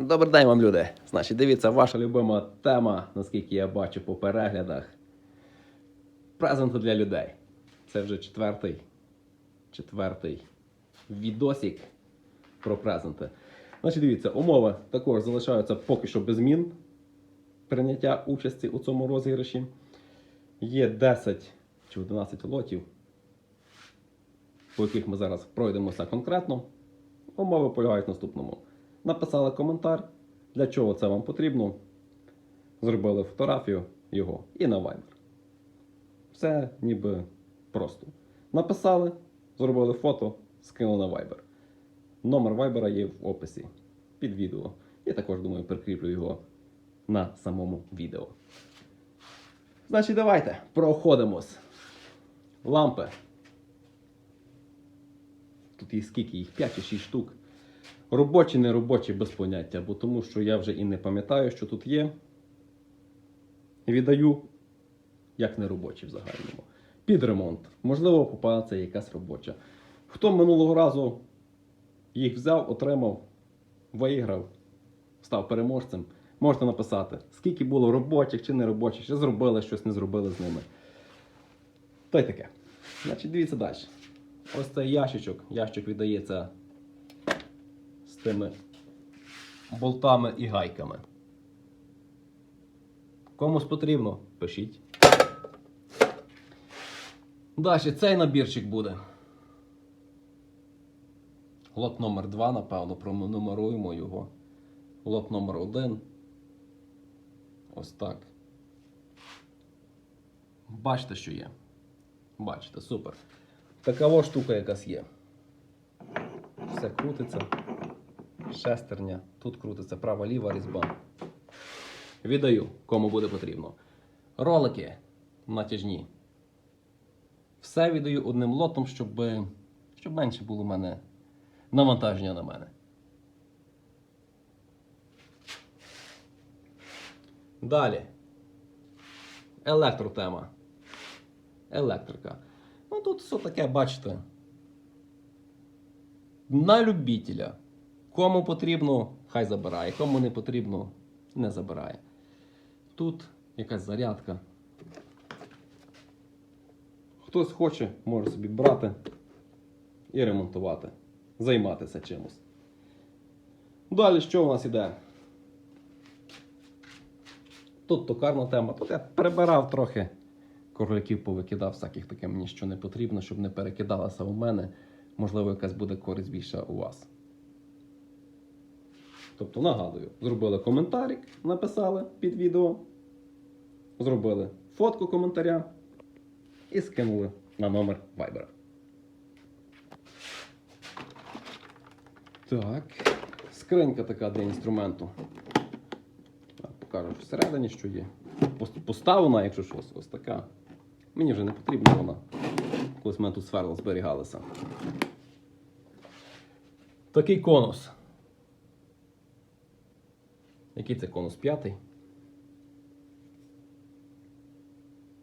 Добрий день вам, люди. Значить, дивіться, ваша любима тема, наскільки я бачу по переглядах. Презенти для людей. Це вже четвертий, четвертий відосик про презенти. Значить, дивіться, умови також залишаються поки що без змін прийняття участі у цьому розіграші. Є 10 чи 11 лотів, по яких ми зараз пройдемося конкретно. Умови полягають в наступному. Написали коментар, для чого це вам потрібно. Зробили фотографію його і на Viber. Все ніби просто. Написали, зробили фото, скинули на Viber. Номер Viber є в описі під відео. Я також думаю, прикріплю його на самому відео. Значить, давайте проходимось. Лампи. Тут є скільки їх? 5 чи 6 штук. Робочі, не робочі, без поняття, бо тому що я вже і не пам'ятаю, що тут є. Віддаю, як не робочі в загальному. Під ремонт. Можливо, попадеться якась робоча. Хто минулого разу їх взяв, отримав, виграв, став переможцем, можете написати, скільки було робочих чи не робочих, чи зробили щось, не зробили з ними. То й таке. Значить, дивіться далі. Ось цей ящичок. Ящик віддається тими болтами і гайками. Комусь потрібно, пишіть. Далі цей набірчик буде. Лот номер 2, напевно, пронумеруємо його. Лот номер 1. Ось так. Бачите, що є. Бачите, супер. Така ось штука якась є. Все крутиться. Шестерня. Тут крутиться права-ліва різьба. Віддаю, кому буде потрібно. Ролики натяжні. Все віддаю одним лотом, щоб, щоб менше було в мене навантаження на мене. Далі. Електротема. Електрика. Ну тут все таке, бачите. На любителя. Кому потрібно, хай забирає. Кому не потрібно, не забирає. Тут якась зарядка. Хтось хоче, може собі брати і ремонтувати, займатися чимось. Далі що у нас іде? Тут токарна тема. Тут я прибирав трохи корляків, повикидав всяких таке мені що не потрібно, щоб не перекидалося у мене. Можливо, якась буде користь більша у вас. Тобто, нагадую, зробили коментарик, написали під відео, зробили фотку коментаря і скинули на номер Viber. Так, скринька така для інструменту. Покажу всередині, що є. Поставлена, якщо щось, ось така. Мені вже не потрібна вона. Колись в тут сверла зберігалися. Такий конус. Який це конус? П'ятий?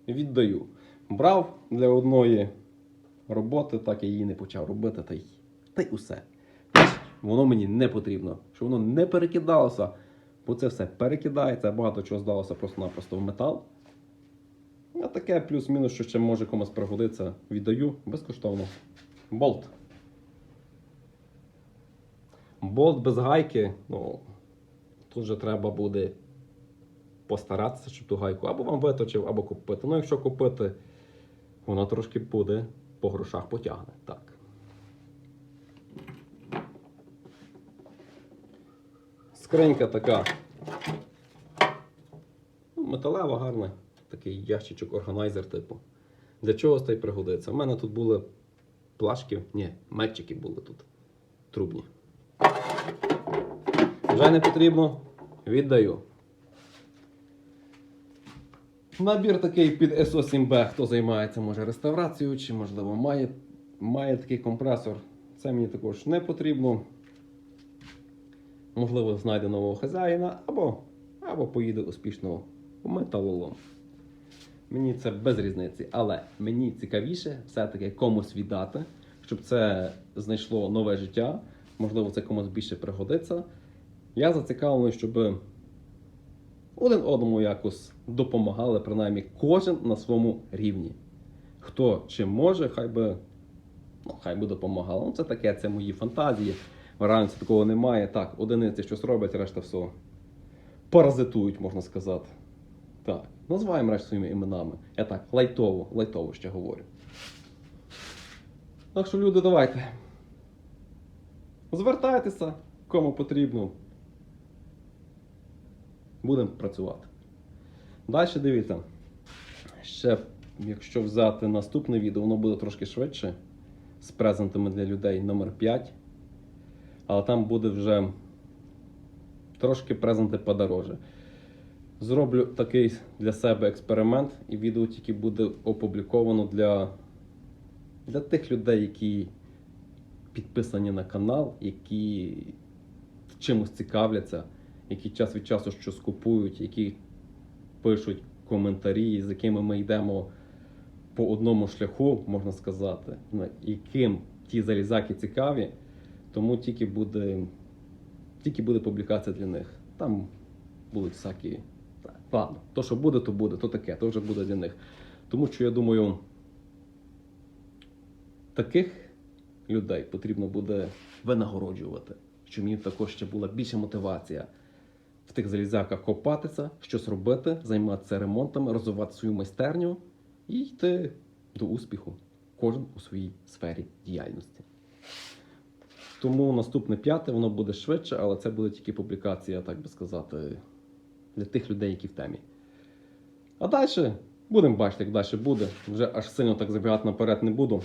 Віддаю. Брав для одної роботи, так я її не почав робити, та й, та й усе. Воно мені не потрібно, щоб воно не перекидалося, бо це все перекидається, багато чого здалося просто-напросто в метал. А таке плюс-мінус, що ще може комусь пригодитися, віддаю безкоштовно. Болт. Болт без гайки, ну, тут же треба буде постаратися, щоб ту гайку або вам виточив, або купити. Ну, якщо купити, вона трошки буде по грошах потягне. Так. Скринька така. Ну, металева, гарна. Такий ящичок органайзер типу. Для чого цей пригодиться? У мене тут були плашки, ні, метчики були тут. Трубні. Вже не потрібно, віддаю. Набір такий під SO7B, хто займається може реставрацією, чи, можливо, має, має такий компресор. Це мені також не потрібно. Можливо, знайде нового хазяїна, або, або поїде успішно у металолом. Мені це без різниці, але мені цікавіше все-таки комусь віддати, щоб це знайшло нове життя. Можливо, це комусь більше пригодиться. Я зацікавлений, щоб один одному якось допомагали, принаймні кожен на своєму рівні. Хто чим може, хай би, ну, хай би допомагало. Ну, це таке, це мої фантазії. В реальності такого немає. Так, одиниці щось роблять, решта все паразитують, можна сказати. Так, називаємо речі своїми іменами. Я так, лайтово, лайтово ще говорю. Так що, люди, давайте. Звертайтеся, кому потрібно. Будемо працювати. Далі дивіться. Ще, якщо взяти наступне відео, воно буде трошки швидше. З презентами для людей номер 5. Але там буде вже трошки презенти подороже. Зроблю такий для себе експеримент, і відео тільки буде опубліковано для, для тих людей, які підписані на канал, які чимось цікавляться, які час від часу щось купують, які пишуть коментарі, з якими ми йдемо по одному шляху, можна сказати, яким ті залізаки цікаві, тому тільки буде, тільки буде публікація для них. Там будуть всякі. Ладно, то, що буде, то буде, то таке, то вже буде для них. Тому що я думаю, таких людей потрібно буде винагороджувати, щоб мені також ще була більша мотивація в тих залізяках копатися, щось робити, займатися ремонтами, розвивати свою майстерню і йти до успіху, кожен у своїй сфері діяльності. Тому наступне п'яте, воно буде швидше, але це буде тільки публікація, так би сказати, для тих людей, які в темі. А далі будемо бачити, як далі буде. Вже аж сильно так забігати наперед не буду.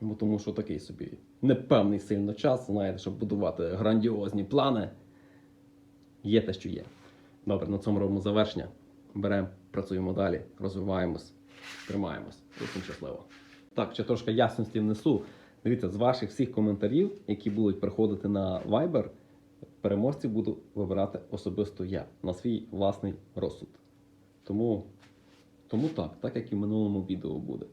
Бо тому що такий собі непевний сильно час, знаєте, щоб будувати грандіозні плани. Є те, що є. Добре, на цьому робимо завершення. Беремо, працюємо далі, розвиваємось, тримаємось. Усім щасливо. Так, ще трошки ясності внесу. Дивіться, з ваших всіх коментарів, які будуть приходити на Viber, переможців буду вибирати особисто я на свій власний розсуд. Тому, тому так, так як і в минулому відео буде.